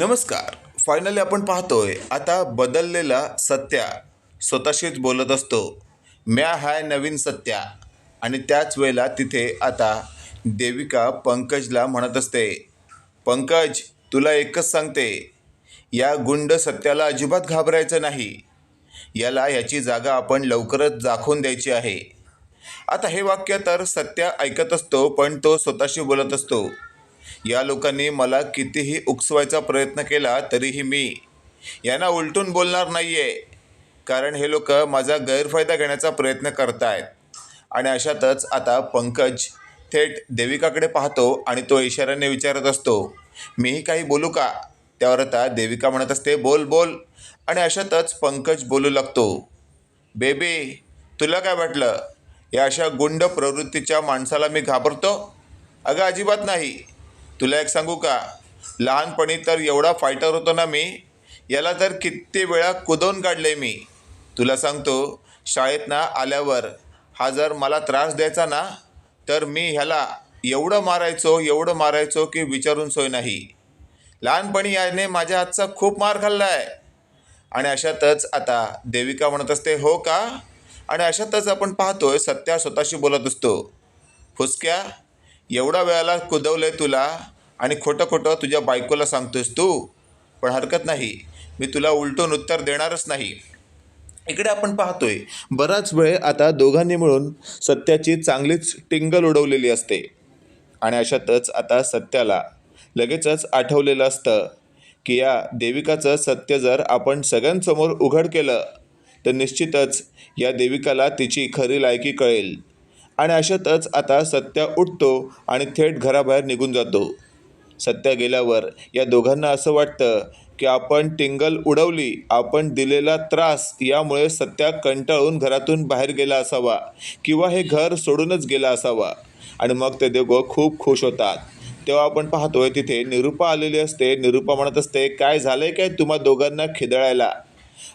नमस्कार. फायनली आपण पाहतोय आता बदललेला सत्या स्वतःशीच बोलत असतो. म्या हाय नवीन सत्या. आणि त्याच वेळेला तिथे आता देविका पंकजला म्हणत असते पंकज तुला एकच सांगते या गुंड सत्याला अजिबात घाबरायचं नाही. याला याची जागा आपण लवकरच दाखवून द्यायची आहे. आता हे वाक्य तर सत्या ऐकत असतो पण तो स्वतःशी बोलत असतो. या लोकांनी मला कितीही उकसवायचा प्रयत्न केला तरीही मी यांना उलटून बोलणार नाही आहे कारण हे लोक माझा गैरफायदा घेण्याचा प्रयत्न करत आहेत आणि अशातच आता पंकज थेट देविकाकडे पाहतो आणि तो इशाऱ्याने विचारत असतो मीही काही बोलू का? त्यावर आता देविका म्हणत असते बोल बोल. आणि अशातच पंकज बोलू लागतो बेबी तुला काय वाटलं? या अशा गुंड प्रवृत्तीच्या माणसाला मी घाबरतो? अगं अजिबात नाही. तुला एक सांगू का? लहानपणी तर एवढा फायटर होतो ना मी याला तर किती वेळा कुदवून काढले मी. तुला सांगतो शाळेत ना आल्यावर हा जर मला त्रास द्यायचा ना तर मी ह्याला एवढं मारायचो एवढं मारायचो की विचारून सोय नाही. लहानपणी याने माझ्या हातचा खूप मार खाल्ला आहे आणि अशातच आता देविका म्हणत असते हो का? आणि अशातच आपण पाहतोय सत्या स्वतःशी बोलत असतो. फुसक्या एवढा वेळाला कुदवलंय तुला आणि खोटं खोटं तुझ्या बायकोला सांगतोस तू. पण हरकत नाही. मी तुला उलटून उत्तर देणारच नाही. इकडे आपण पाहतोय बराच वेळ आता दोघांनी मिळून सत्याची चांगलीच टिंगल उडवलेली असते. आणि अशातच आता सत्याला लगेचच आठवलेलं असतं की या देविकाचं सत्य जर आपण सगळ्यांसमोर उघड केलं तर निश्चितच या देविकाला तिची खरी लायकी कळेल. आणि अशातच आता सत्या उठतो आणि थेट घराबाहेर निघून जातो. सत्या गेल्यावर या दोघांना असं वाटतं की आपण टिंगल उडवली आपण दिलेला त्रास यामुळे सत्या कंटाळून घरातून बाहेर गेला असावा किंवा हे घर सोडूनच गेला असावा. आणि मग ते दोघं खूप खुश होतात. तेव्हा आपण पाहतोय तिथे निरुपा आलेली असते. निरुपा म्हणत असते काय झालंय काय तुम्हा दोघांना खिदळायला?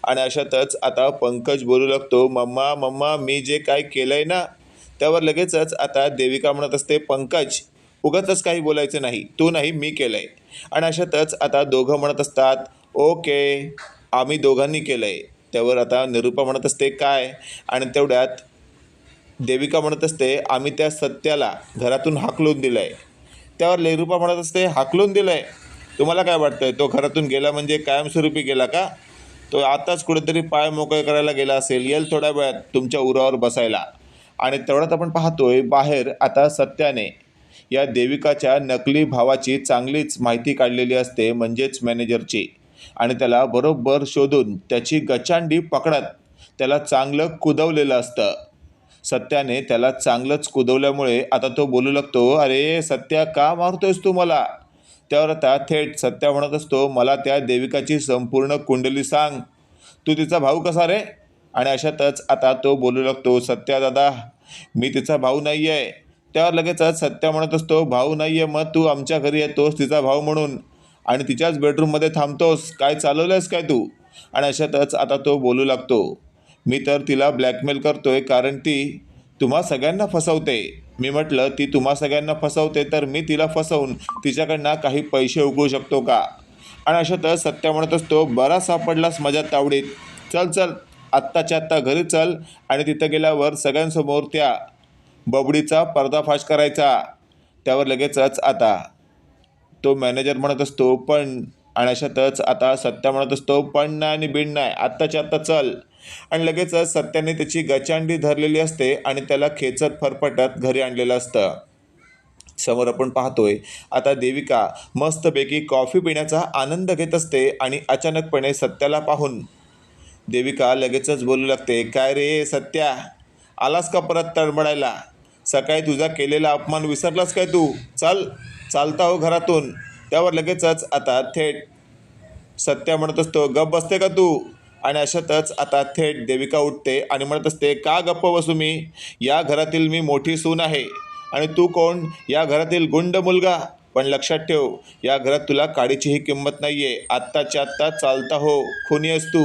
आणि अशातच आता पंकज बोलू लागतो मम्मा मम्मा मी जे काय केलंय ना त्यावर लगेचच आता देविका म्हणत असते पंकज उगतच काही बोलायचं नाही. तू नाही मी केलंय. आणि अशातच आता दोघं म्हणत असतात ओके आम्ही दोघांनी केलंय. त्यावर आता निरूपा म्हणत असते काय? आणि तेवढ्यात देविका म्हणत असते आम्ही त्या सत्याला घरातून हाकलून दिलं आहे त्यावर लेरुपा म्हणत असते हाकलून दिलं आहे तुम्हाला काय वाटतंय? तो घरातून गेला म्हणजे कायमस्वरूपी गेला का? तो आताच कुठेतरी पाय मोकळे करायला गेला असेल. येईल थोड्या वेळात तुमच्या उरावर बसायला. आणि तेवढ्यात आपण पाहतोय बाहेर आता सत्याने या देविकाच्या नकली भावाची चांगलीच माहिती काढलेली असते म्हणजेच मॅनेजरची. आणि त्याला बरोबर शोधून त्याची गचांडी पकडत त्याला चांगलं कुदवलेलं असतं. सत्याने त्याला चांगलंच कुदवल्यामुळे आता तो बोलू लागतो अरे सत्या का मारतोयस तू मला? त्यावर आता थेट सत्या म्हणत असतो मला त्या देविकाची संपूर्ण कुंडली सांग. तू तिचा भाऊ कसा रे? आणि अशातच आता तो बोलू लागतो सत्या दादा मी तिचा भाऊ नाही आहे त्यावर लगेचच सत्या म्हणत असतो भाऊ नाही आहे मग तू आमच्या घरी येतोस तिचा भाऊ म्हणून. आणि तिच्याच बेडरूममध्ये थांबतोस. काय चालवलंयस काय तू? आणि अशातच आता तो बोलू लागतो. मी तर तिला ब्लॅकमेल करतोय कारण ती तुम्हा सगळ्यांना फसवते. मी म्हटलं ती तुम्हा सगळ्यांना फसवते तर मी तिला फसवून तिच्याकडनं काही पैसे उकळू शकतो का? आणि अशातच सत्या म्हणत असतो बरा सापडलास माझ्या तावडीत. चल चल आत्ताच्या आत्ता घरी चल आणि तिथं गेल्यावर सगळ्यांसमोर त्या बबडीचा पर्दाफाश करायचा. त्यावर लगेचच आता. तो मॅनेजर म्हणत असतो पण आणि अशातच आता सत्या म्हणत असतो पण नाही आणि बिण नाही आत्ताच्या आत्ता चल. आणि लगेचच सत्याने त्याची गचांडी धरलेली असते आणि त्याला खेचत फरफटत घरी आणलेलं असतं. समोर आपण पाहतोय आता देविका मस्तपैकी कॉफी पिण्याचा आनंद घेत असते आणि अचानकपणे सत्याला पाहून देविका लगेचच बोलू लागते काय रे सत्या? आलास का परत तडमडायला? सकाळी तुझा केलेला अपमान विसरलास काय तू? चल चालता हो घरातून. त्यावर लगेचच आता थेट सत्या म्हणत असतो गप बसते का तू? आणि अशातच आता थेट देविका उठते आणि म्हणत असते का गप्प बसू मी? या घरातील मी मोठी सून आहे आणि तू कोण? या घरातील गुंड मुलगा. पण लक्षात ठेव या घरात तुला काडीचीही किंमत नाही आहे आत्ताच्या आत्ता चालता हो खुनी आहेस तू.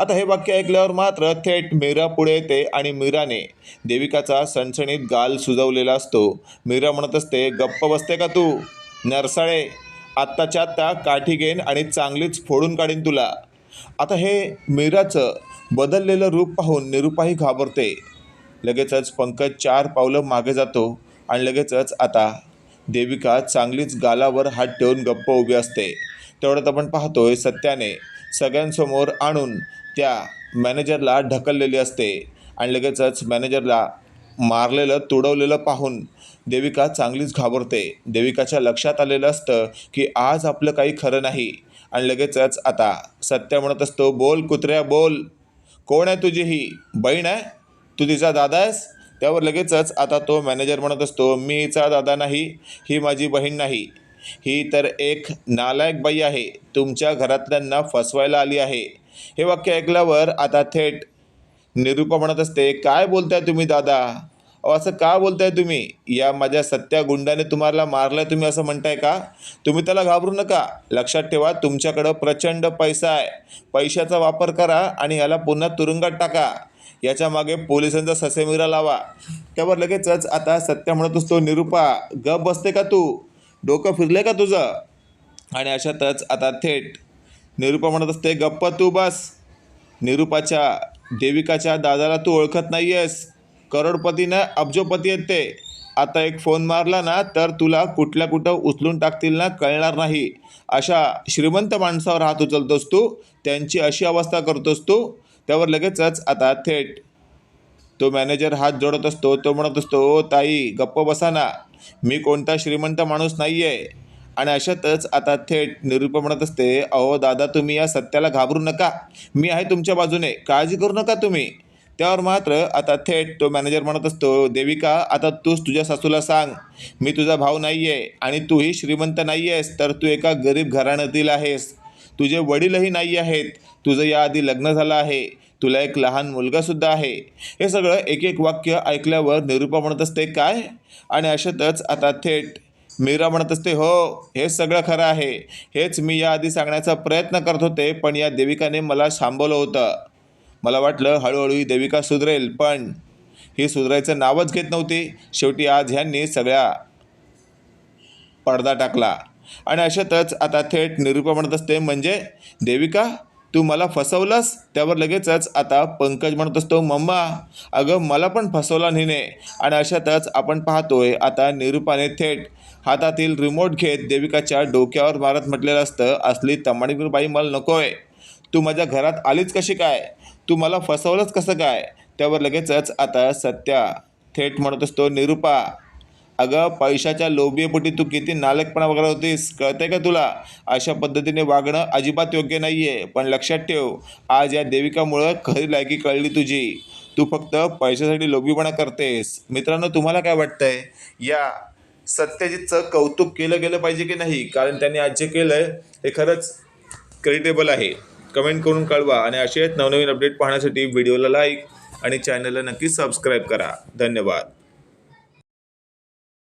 आता हे वाक्य ऐकल्यावर मात्र थेट मीरा पुढे येते आणि मीराने देविकाचा सणसणीत गाल सुजवलेला असतो. मीरा म्हणत असते गप्प बसते का तू? नरसाळे आत्ताच्या आत्ता काठी घेईन आणि चांगलीच फोडून काढीन तुला. आता हे मीराचं बदललेलं रूप पाहून निरुपाही घाबरते. लगेचच पंकज चार पावलं मागे जातो आणि लगेचच आता देविका चांगलीच गालावर हात ठेवून गप्प उभी असते. तेवढ्यात आपण पाहतोय सत्याने सगळ्यांसमोर आणून त्या मॅनेजरला ढकललेली असते आणि लगेचच मॅनेजरला मारलेलं तुडवलेलं पाहून देविका चांगलीच घाबरते. देविकाच्या लक्षात आलेलं असतं की आज आपलं काही खरं नाही आणि लगेचच आता सत्या म्हणत असतो बोल कुत्र्या बोल. कोण आहे तुझी ही? बहीण आहे? तू तिचा दादा आहेस? त्यावर लगेचच आता तो मॅनेजर म्हणत असतो मी हिचा दादा नाही ही माझी बहीण नाही. ही तर एक नालायक बाई आहे. तुमच्या घरातल्यांना फसवायला आली आहे. हे वाक्य ऐकल्यावर आता थेट निरूपा म्हणत असते काय बोलताय तुम्ही दादा? अहो असं का बोलताय तुम्ही? या माझ्या सत्या गुंडाने तुम्हाला मारलं तुम्ही असं म्हणताय का? तुम्ही त्याला घाबरू नका. लक्षात ठेवा तुमच्याकडं प्रचंड पैसा आहे. पैशाचा वापर करा आणि याला पुन्हा तुरुंगात टाका. याच्या मागे पोलिसांचा ससेमिरा लावा. त्यावर लगेचच आता सत्या म्हणत असतो निरूपा गप बसते का तू? डोकं फिरले का तुझं? आणि अशातच आता थेट निरूपा म्हणत असते गप्प तू बस. निरूपाच्या देविकाच्या दादाला तू ओळखत नाही आहेस करोडपतीनं अब्जोपती आहेत ते आता एक फोन मारला ना तर तुला कुठल्या कुठं उचलून टाकतील ना कळणार नाही. अशा श्रीमंत माणसावर हात उचलतोस तू. त्यांची अशी अवस्था करतोस तू. त्यावर लगेचच आता थेट तो मॅनेजर हात जोडत असतो तो म्हणत असतो "ओ ताई गप्प बसा ना. मी कोणता श्रीमंत माणूस नाही आहे आणि अशातच आता थेट निरूपा म्हणत असते अहो दादा तुम्ही या सत्याला घाबरू नका. मी आहे तुमच्या बाजूने. काळजी करू नका तुम्ही. त्यावर मात्र आता थेट तो मॅनेजर म्हणत असतो देविका आता तूच तुझ्या सासूला सांग. मी तुझा भाऊ नाही आहे आणि तूही श्रीमंत नाही आहेस तर तू एका गरीब घराण्यातील आहेस. तुझे वडीलही नाही आहेत तुझं याआधी लग्न झालं आहे. तुला एक लहान मुलगासुद्धा आहे. हे सगळं एक एक वाक्य ऐकल्यावर निरूपा म्हणत असते काय? आणि अशातच आता थेट मीरा म्हणत असते हो हे सगळं खरं आहे. हेच मी याआधी सांगण्याचा प्रयत्न करत होते पण या देविकाने मला थांबवलं होतं. मला वाटलं हळूहळू ही देविका सुधरेल पण ही सुधरायचं नावच घेत नव्हती. शेवटी आज ह्यांनी सगळ्या पडदा टाकला. आणि अशातच आता थेट निरूपा म्हणत असते म्हणजे देविका तू मला फसवलंस? त्यावर लगेचच आता पंकज म्हणत असतो मम्मा अगं मला पण फसवला नेने. आणि अशातच आपण पाहतोय आता निरूपाने थेट हातातील रिमोट घेत देविकाच्या डोक्यावर मारत म्हटलेलं असतं असली तमाणीपूरबाई मला नकोय. तू माझ्या घरात आलीच कशी काय? तू मला फसवलंच कसं काय? त्यावर लगेचच आता सत्या थेट म्हणत असतो निरूपा अगं पैशाच्या लोभियेपोटी तू किती नालकपणा वगैरे होतीस कळतंय का तुला? अशा पद्धतीने वागणं अजिबात योग्य नाही आहे पण लक्षात ठेव आज या देविकामुळं खरी लायकी कळली तुझी. तू फक्त पैशासाठी लोभीपणा करतेस. मित्रांनो तुम्हाला काय वाटतंय? या सत्यजितचं कौतुक केलं गेलं पाहिजे की नाही? कारण त्यांनी आज जे केलं आहे हे खरंच क्रेडिटेबल आहे. कमेंट करून कळवा आणि असेच नवनवीन अपडेट पाहण्यासाठी व्हिडिओला लाईक आणि चॅनलला नक्की सबस्क्राईब करा. धन्यवाद.